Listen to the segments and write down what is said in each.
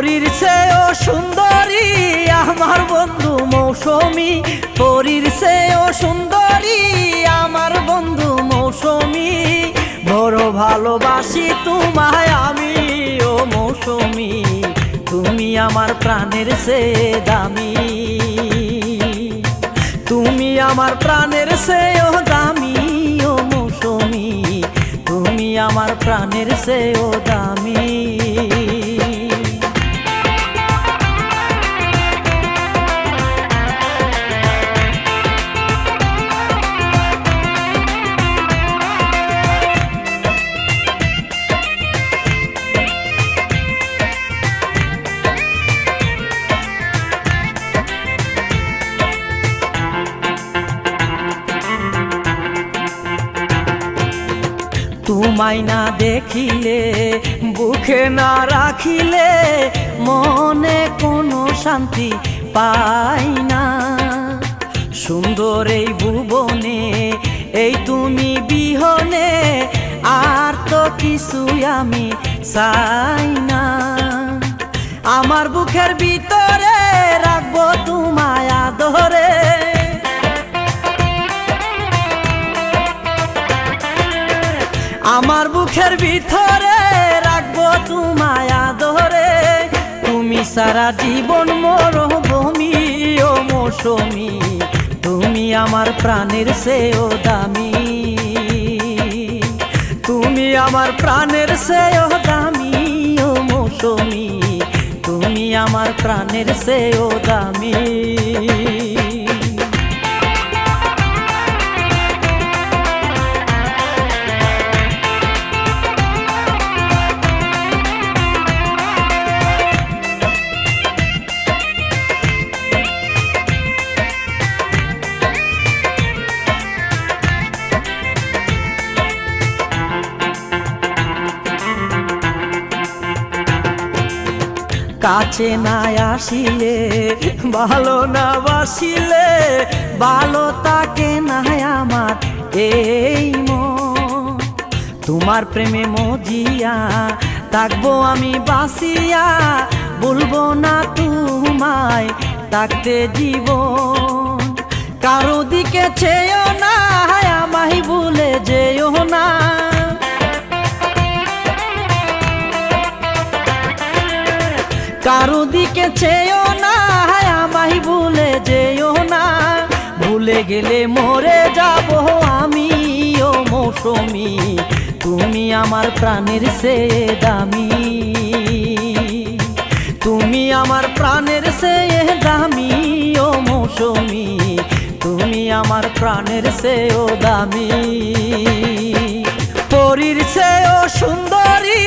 পরীর চেয়েও সুন্দরী, আমার বন্ধু মৌসুমী। পরীর চেয়েও সুন্দরী, আমার বন্ধু মৌসুমী। বড় ভালোবাসি তোমায় আমি, ও মৌসুমী। তুমি আমার প্রাণের সে দামি। তুমি আমার প্রাণের সেও দামি, ও মৌসুমী। তুমি আমার প্রাণের সেও দামি। তোমায় না দেখিলে, বুকে না রাখিলে মনে কোনো শান্তি পাই না। সুন্দর এই ভুবনে, এই তুমি বিহনে, আর তো কিছুই আমি চাই না। আমার বুকের ভিতরে রাখব তোমায় আদরে আমার বুকের ভিতরে রাখব তোমায় আদরে। তুমি সারা জীবন মর বমি ও মৌসুমি। তুমি আমার প্রাণের সেও দামি। তুমি আমার প্রাণের সেও দামি ও মৌসুমি। তুমি আমার প্রাণের সেও দামি। কাছে না আসিলে, ভালো না বাসিলে, ভালো তাকে না আমার এই মন। তোমার প্রেমে মজিয়া থাকব আমি বাসিয়া বলব না তোমায় থাকতে জীবন। কারও দিকে চেয়েও না কারও দিকে চেয়েও না আমায় ভুলে যেও না। ভুলে গেলে মরে যাব আমি, ও মৌসুমি, তুমি আমার প্রাণের সে দামি তুমি আমার প্রাণের সে দামি ও মৌসুমি, তুমি আমার প্রাণের সেও দামি। পরীর চেয়েও সুন্দরী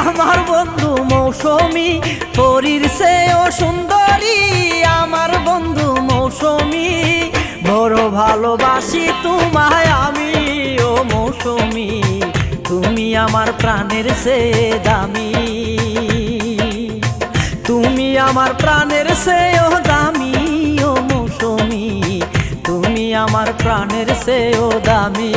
আমার বন্ধু মৌসুমী, পরীর চেয়েও সুন্দরী আমার বন্ধু মৌসুমী। বড় ভালোবাসি তোমায় আমি, ও মৌসুমী, তুমি আমার প্রাণের সে দামি। তুমি আমার প্রাণের সেও দামি, ও মৌসুমী, তুমি আমার প্রাণের সেও দামি।